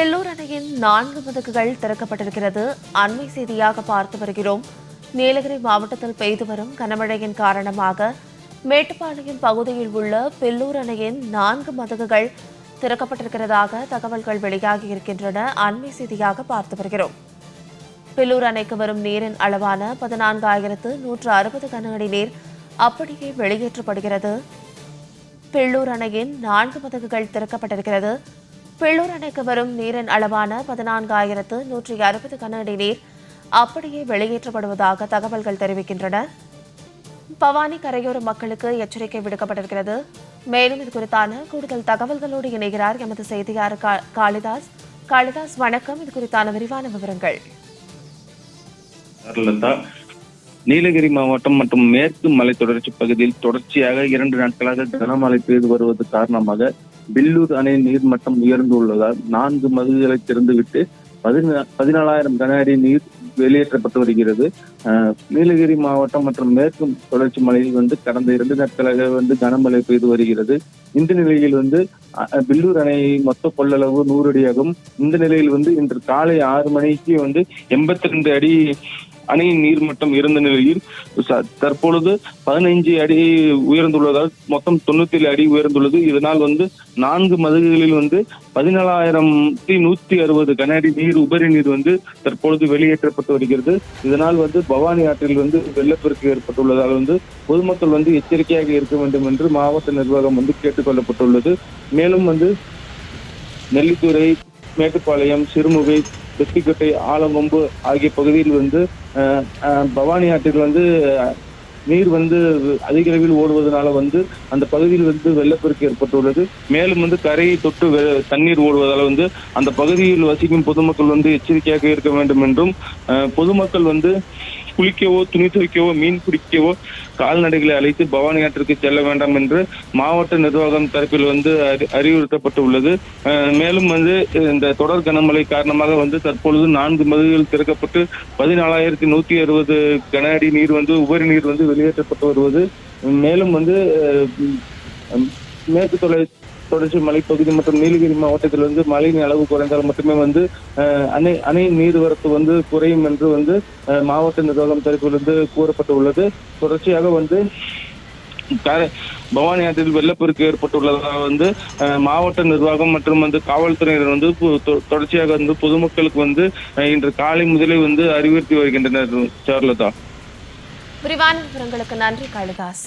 பெல்லூர் அணையின் நான்கு மதகுகள் திறக்கப்பட்டிருக்கிறது. அண்மை செய்தியாக பார்த்து வருகிறோம். நீலகிரி மாவட்டத்தில் பெய்து வரும் கனமழையின் காரணமாக மேட்டுப்பாளையம் பகுதியில் உள்ள பெல்லூர் அணையின் நான்கு மதகுகள் திறக்கப்பட்டிருக்கிறதாக தகவல்கள் வெளியாகி இருக்கின்றன. அண்மை செய்தியாக பார்த்து வருகிறோம். பில்லூர் அணைக்கு வரும் நீரின் அளவான பதினான்காயிரத்து நூற்று அறுபது கன அடி நீர் அப்படியே வெளியேற்றப்படுகிறது. பில்லூர் அணையின் நான்கு மதகுகள் திறக்கப்பட்டிருக்கிறது. பில்லூர் அணைக்கு வரும் நீரின் அளவான பதினான்காயிரத்து நூற்றி அறுபது கன அடி நீர் அப்படியே வெளியேற்றப்படுவதாக தகவல்கள் தெரிவிக்கின்றன. பவானி கரையோர மக்களுக்கு எச்சரிக்கை விடுக்கப்பட்டிருக்கிறது. மேலும் இது குறித்தான கூடுதல் தகவல்களோடு இணைகிறார் எமது செய்தியாளர் கா- காளிதாஸ். காளிதாஸ் வணக்கம். இது குறித்தான விரிவான விவரங்கள். நீலகிரி மாவட்டம் மற்றும் மேற்கு மலை தொடர்ச்சி பகுதியில் தொடர்ச்சியாக இரண்டு நாட்களாக கனமழை பெய்து வருவது காரணமாக பில்லூர் அணை நீர்மட்டம் உயர்ந்துள்ளதால் நான்கு மதுகளை திறந்துவிட்டு பதினா பதினாலாயிரம் கன அடி நீர் வெளியேற்றப்பட்டு வருகிறது. அஹ், நீலகிரி மாவட்டம் மற்றும் மேற்கு தொடர்ச்சி மலையில் வந்து கடந்த இரண்டு நாட்களாக வந்து கனமழை பெய்து வருகிறது. இந்த நிலையில் வந்து அஹ், பில்லூர் அணை மொத்த கொள்ளளவு நூறு அடியாகும். இந்த நிலையில் வந்து இன்று காலை ஆறு மணிக்கு வந்து எண்பத்தி ரெண்டு அடி அணையின் நீர்மட்டம் இருந்த நிலையில் தற்பொழுது பதினைஞ்சு அடி உயர்ந்துள்ளதால் மொத்தம் தொண்ணூத்தி ஏழு அடி உயர்ந்துள்ளது. இதனால் வந்து நான்கு மதகுகளில் வந்து பதினாலாயிரத்தி நூத்தி அறுபது கனஅடி நீர் உபரி நீர் வந்து தற்பொழுது வெளியேற்றப்பட்டு வருகிறது. இதனால் வந்து பவானி ஆற்றில் வந்து வெள்ளப்பெருக்கு ஏற்பட்டுள்ளதால் வந்து பொதுமக்கள் வந்து எச்சரிக்கையாக இருக்க வேண்டும் என்று மாவட்ட நிர்வாகம் வந்து கேட்டுக்கொள்ளப்பட்டுள்ளது மேலும் வந்து நெல்லித்துறை மேட்டுப்பாளையம் சிறுமுகை வெற்றிக்கோட்டை ஆலங்கொம்பு ஆகிய பகுதியில் வந்து பவானி ஆற்றில் வந்து நீர் வந்து அதிக அளவில் ஓடுவதனால வந்து அந்த பகுதியில் வந்து வெள்ளப்பெருக்கு ஏற்பட்டுள்ளது. மேலும் வந்து கரையை தொட்டு வெ- தண்ணீர் ஓடுவதால் வந்து அந்த பகுதியில் வசிக்கும் பொதுமக்கள் வந்து எச்சரிக்கையாக இருக்க வேண்டும் என்றும் பொதுமக்கள் வந்து குளிக்கவோ துணி துவைக்கவோ மீன் பிடிக்கவோ கால்நடைகளை அழைத்து பவானி ஆற்றிற்கு செல்ல வேண்டாம் என்று மாவட்ட நிர்வாகம் தரப்பில் வந்து அறி- அறிவுறுத்தப்பட்டு உள்ளது மேலும் வந்து இந்த தொடர் கனமழை காரணமாக வந்து தற்பொழுது நான்கு மதுகள் திறக்கப்பட்டு பதினாலாயிரத்தி நூத்தி அறுபது கன அடி நீர் வந்து உபரி நீர் வந்து வெளியேற்றப்பட்டு வருவது. மேலும் வந்து மேற்கு தொலை தொடர்ச்சி மலைப்பகுதி மற்றும் நீலகிரி மாவட்டத்தில் வந்து மழையின் அளவு குறைந்தால் மட்டுமே வந்து அணை அணை நீர்வரத்து வந்து குறையும் என்று வந்து மாவட்ட நிர்வாகம் தரப்பிலிருந்து கூறப்பட்டு உள்ளது தொடர்ச்சியாக வந்து பவானி ஆற்றில் வெள்ளப்பெருக்கு ஏற்பட்டுள்ளதாக வந்து அஹ், மாவட்ட நிர்வாகம் மற்றும் வந்து காவல்துறையினர் வந்து தொடர்ச்சியாக வந்து பொதுமக்களுக்கு வந்து இன்று காலை முதலே வந்து அறிவுறுத்தி வருகின்றனர் சார்லதா. விரிவான விவரங்களுக்கு நன்றி காளிதாஸ்.